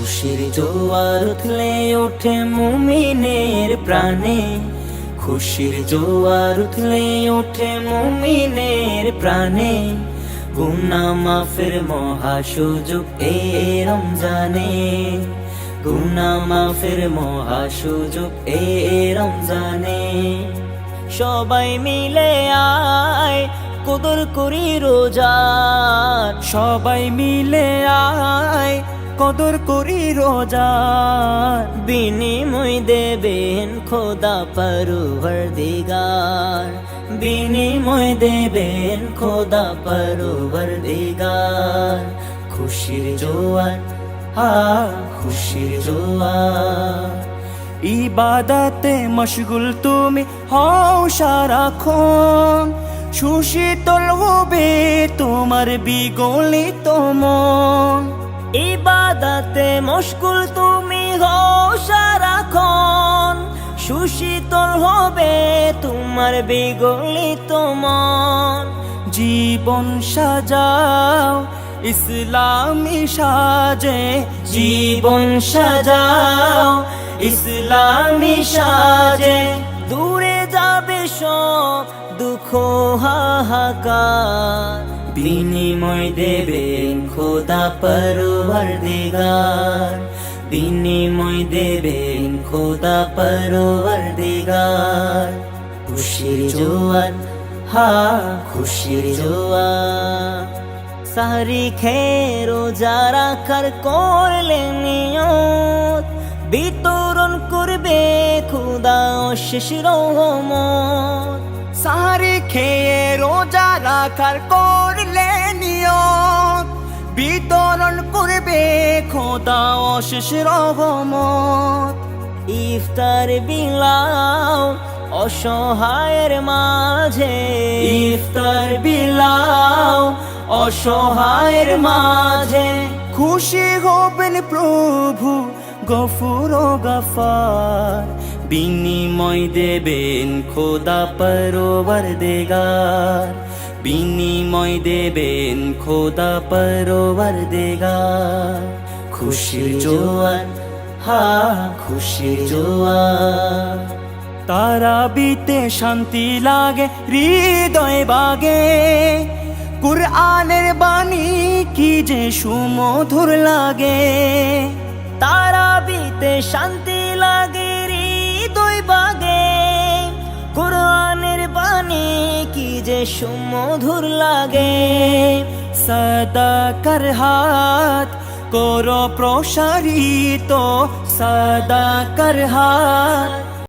খুশির জোয়ার উঠলে ওঠে মুমিনের প্রাণে। খুশির জোয়ার উঠলে ওঠে মুমিনের প্রাণে। গুনা মাফের মহা সুযোগ এ রমজানে। গুনা মাফের মহা সুযোগ এ রমজানে। সবাই মিলে আয় কদর করি রোজা। সবাই মিলে আয় কদর করি রোজার বিনিময় দেবেন খোদা পরুভর দিগার বিনিময় দেবেন খোদা পরুভর দিগার খুশির জোয়ার হা খুশির জোয়ার। ইবাদতে মশগুল তুমি হও সারাক্ষণ। সুশীতল হবে তোমার বিগলিত মন। ইবাদতে মশগুল তুমি হও সারাক্ষণ সুশীতল হবে তোমার বিগলিত মন। জীবন সাজাও, ইসলামী সাজে। জীবন সাজাও, ইসলামী সাজে। দূরে যাবে সব দুঃখ হাহাকার। বিনিময় দেবেন খোদা পরোয়ার দিগার বিনিময় দেবেন খোদা পরোয়ার দিগার খুশির জোয়ার হা, খুশির জোয়ার সারি খেরো যারা কার করলে বিতরণ করবে খুদা শেষ রহমত। সারি খেয়ে রোজা রাখার করলে নিয়ত। বিতরণ করবে খোদা অশেষ রহমত। ইফতার বিলাও অসহায়ের মাঝে। ইফতার বিলাও অসহায়ের মাঝে। খুশি হবেন প্রভু গফুর গফার। বিনিময় দেবেন খোদা পরোবর দেগার। বিনিময় দেবেন খোদা পরোবর দেগার। খুশির জোয়ার হা খুশির জোয়ার তারা বিতে শান্তি লাগে, হৃদয় বাগে। কুরআনের বাণী কি যে সুমধুর লাগে। তারা বিতে শান্তি লাগে কোরআনের বাণী কি যে সুমধুর লাগে? সদা কর হাত করো প্রসারিত সদা কর হাত